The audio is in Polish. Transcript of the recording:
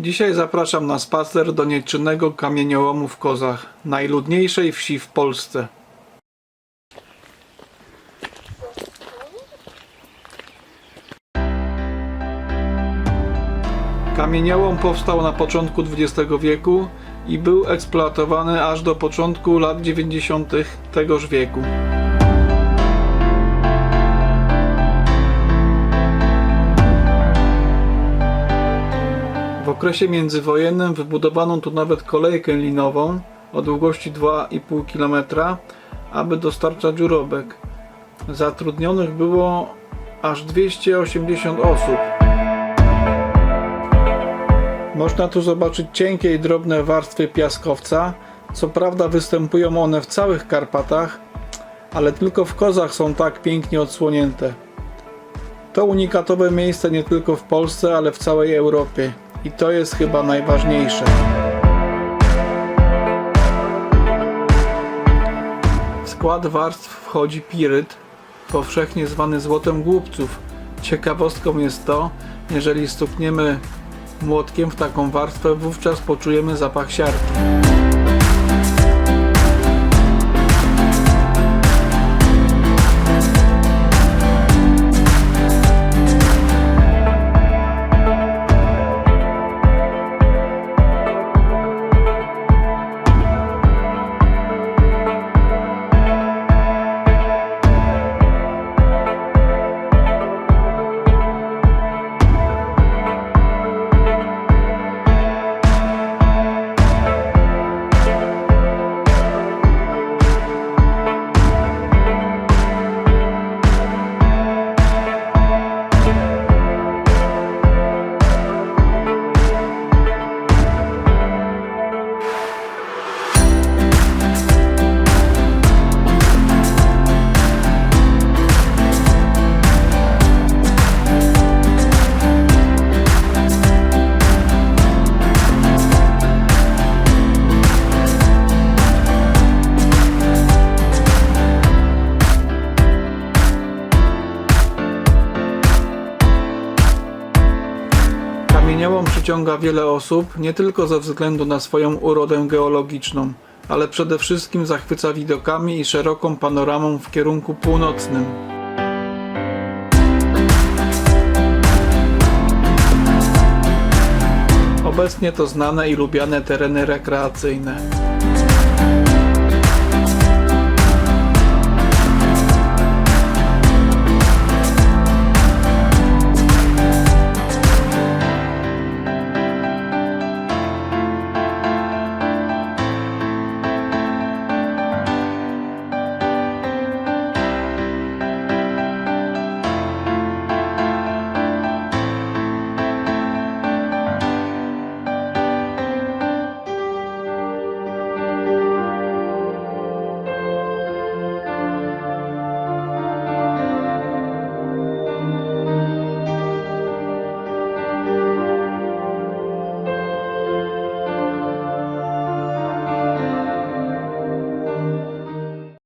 Dzisiaj zapraszam na spacer do nieczynnego kamieniołomu w Kozach, najludniejszej wsi w Polsce. Kamieniołom powstał na początku XX wieku i był eksploatowany aż do początku lat 90. tegoż wieku. Okresie międzywojennym wybudowano tu nawet kolejkę linową o długości 2,5 km, aby dostarczać urobek. Zatrudnionych było aż 280 osób. Można tu zobaczyć cienkie i drobne warstwy piaskowca. Co prawda występują one w całych Karpatach, ale tylko w Kozach są tak pięknie odsłonięte. To unikatowe miejsce nie tylko w Polsce, ale w całej Europie. I to jest chyba najważniejsze. W skład warstw wchodzi piryt, powszechnie zwany złotem głupców. Ciekawostką jest to, jeżeli stukniemy młotkiem w taką warstwę, wówczas poczujemy zapach siarki. Kamieniołom przyciąga wiele osób, nie tylko ze względu na swoją urodę geologiczną, ale przede wszystkim zachwyca widokami i szeroką panoramą w kierunku północnym. Obecnie to znane i lubiane tereny rekreacyjne.